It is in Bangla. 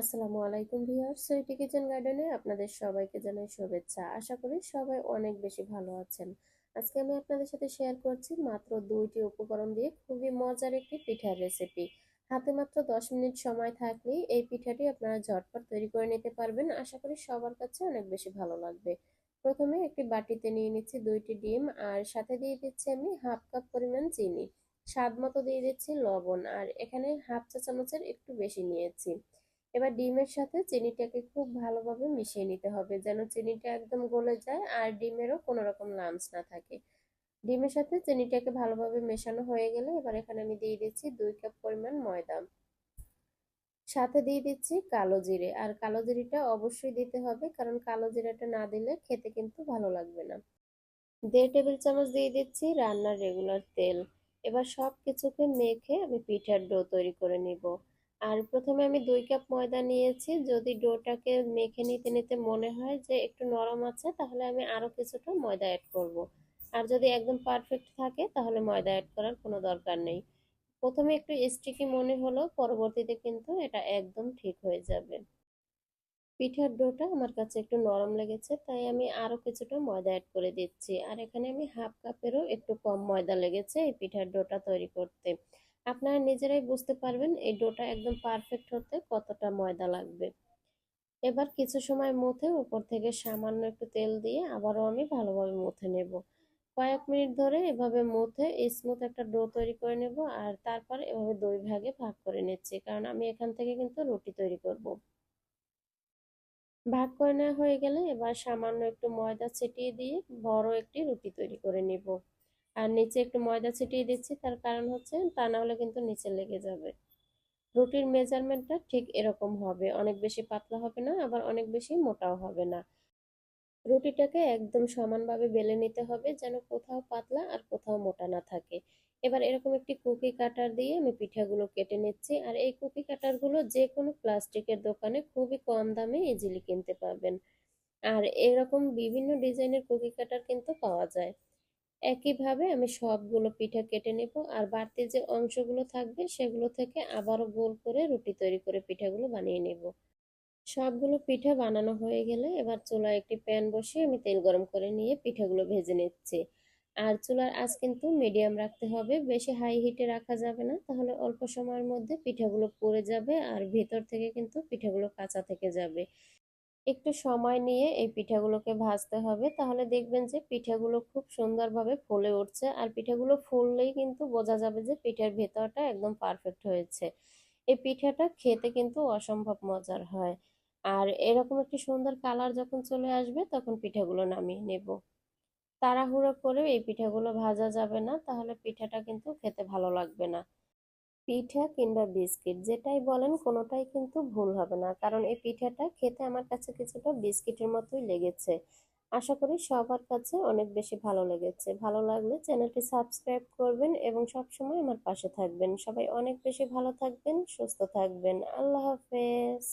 আসসালামু আলাইকুম ভিউয়ার্স সুইটি কিচেন গার্ডেনে আপনাদের সবাইকে জানাই শুভেচ্ছা। আশা করি সবাই অনেক বেশি ভালো আছেন। আজকে আমি আপনাদের সাথে শেয়ার করছি মাত্র দুইটি উপকরণ দিয়ে খুবই মজার একটি পিঠার রেসিপি। হাতে মাত্র দশ মিনিট সময় থাকলেই এই পিঠাটি আপনারা ঝটপট তৈরি করে নিতে পারবেন। আশা করি সবার কাছে অনেক বেশি ভালো লাগবে। প্রথমে একটি বাটিতে নিয়ে নিচ্ছি দুইটি ডিম আর সাথে দিয়ে দিচ্ছি আমি হাফ কাপ পরিমাণ চিনি। স্বাদ মতো দিয়ে দিচ্ছি লবণ আর এখানে হাফ চা চামচের একটু বেশি নিয়েছি। এবার ডিমের সাথে চিনিটাকে খুব ভালোভাবে মিশিয়ে নিতে হবে, যেন চিনিটা একদম গলে যায় আর ডিমেরও কোনো রকম লামস না থাকে। ডিমের সাথে চিনিটাকে ভালোভাবে মেশানো হয়ে গেলে এবার এখানে আমি দিয়ে দিচ্ছি দুই কাপ পরিমাণ ময়দা। সাথে দিয়ে দিচ্ছি কালো জিরে, আর কালো জিরেটা অবশ্যই দিতে হবে, কারণ কালো জিরাটা না দিলে খেতে কিন্তু ভালো লাগবে না। দেড় টেবিল চামচ দিয়ে দিচ্ছি রান্নার রেগুলার তেল। এবার সব কিছুকে মেখে আমি পিঠার ডো তৈরি করে নিব। আর প্রথমে আমি দুই কাপ ময়দা নিয়েছি। যদি ডোটাকে মেখে নিতে নিতে মনে হয় যে একটু নরম আছে, তাহলে আমি আরও কিছুটা ময়দা অ্যাড করব। আর যদি একদম পারফেক্ট থাকে, তাহলে ময়দা অ্যাড করার কোনো দরকার নেই। প্রথমে একটু স্টিকি মনে হলো, পরবর্তীতে কিন্তু এটা একদম ঠিক হয়ে যাবে। পিঠার ডোটা আমার কাছে একটু নরম লেগেছে, তাই আমি আরও কিছুটা ময়দা অ্যাড করে দিচ্ছি। আর এখানে আমি হাফ কাপেরও একটু কম ময়দা লেগেছে এই পিঠার ডোটা তৈরি করতে। আপনারা নিজেরাই বুঝতে পারবেন এই ডোটা একদম পারফেক্ট হতে কতটা ময়দা লাগবে। এবার কিছু সময় মুথে উপর থেকে সামান্য একটু তেল দিয়ে আবারও আমি ভালোভাবে মুথে নেব। কয়েক মিনিট ধরে এভাবে মুথে স্মুথ একটা ডো তৈরি করে নেব আর তারপর এভাবে দুই ভাগে ভাগ করে নিচ্ছি কারণ আমি এখান থেকে কিন্তু রুটি তৈরি করব। ভাগ করে নেওয়া হয়ে গেলে এবার সামান্য একটু ময়দা ছিটিয়ে দিয়ে বড় একটি রুটি তৈরি করে নিব। আর নিচে একটু ময়দা ছিটিয়ে দিচ্ছি, তার কারণ হচ্ছে তা না হলে কিন্তু নিচে লেগে যাবে। রুটির মেজারমেন্টটা ঠিক এরকম হবে, অনেক বেশি পাতলা হবে না, আবার অনেক বেশি মোটাও হবে না। রুটিটাকে একদম সমানভাবে বেলে নিতে হবে, যেন কোথাও পাতলা আর কোথাও মোটা না থাকে। এবার এরকম একটি কুকি কাটার দিয়ে আমি পিঠাগুলো কেটে নিচ্ছি, আর এই কুকি কাটারগুলো যে কোনো প্লাস্টিকের দোকানে খুবই কম দামে ইজিলি কিনতে পারবেন। আর এরকম বিভিন্ন ডিজাইনের কুকি কাটার কিন্তু পাওয়া যায়। একইভাবে আমি সবগুলো পিঠা কেটে নেব, আর বাড়তি যে অংশগুলো থাকবে সেগুলো থেকে আবারও গোল করে রুটি তৈরি করে পিঠাগুলো বানিয়ে নেব। সবগুলো পিঠা বানানো হয়ে গেলে এবার চুলায় একটি প্যান বসিয়ে আমি তেল গরম করে নিয়ে পিঠাগুলো ভেজে নিচ্ছি। আর চুলার আঁচ কিন্তু মিডিয়াম রাখতে হবে, বেশি হাই হিটে রাখা যাবে না, তাহলে অল্প সময়ের মধ্যে পিঠাগুলো পড়ে যাবে আর ভেতর থেকে কিন্তু পিঠাগুলো কাঁচা থেকে যাবে। একটু সময় নিয়ে এই পিঠাগুলোকে ভাজতে হবে। তাহলে দেখবেন যে পিঠাগুলো খুব সুন্দরভাবে ফুলে উঠছে। আর পিঠাগুলো ফুললেই কিন্তু বোঝা যাবে যে পিঠার ভেতরটা একদম পারফেক্ট হয়েছে। এই পিঠাটা খেতে কিন্তু অসম্ভব মজার হয়। আর এরকম একটি সুন্দর কালার যখন চলে আসবে, তখন পিঠাগুলো নামিয়ে নেব। তাড়াহুড়ো করে এই পিঠাগুলো ভাজা যাবে না, তাহলে পিঠাটা কিন্তু খেতে ভালো লাগবে না। পিঠা কিংবা বিস্কিট, যেটাই বলেন কোনোটাই কিন্তু ভুল হবে না। কারণ এই পিঠাটা খেতে আমার কাছে কিছুটা বিস্কিটের মতোই লেগেছে। আশা করি সবার কাছে অনেক বেশি ভালো লেগেছে। ভালো লাগলে চ্যানেলটি সাবস্ক্রাইব করবেন এবং সবসময় আমার পাশে থাকবেন। সবাই অনেক বেশি ভালো থাকবেন, সুস্থ থাকবেন। আল্লাহ হাফেজ।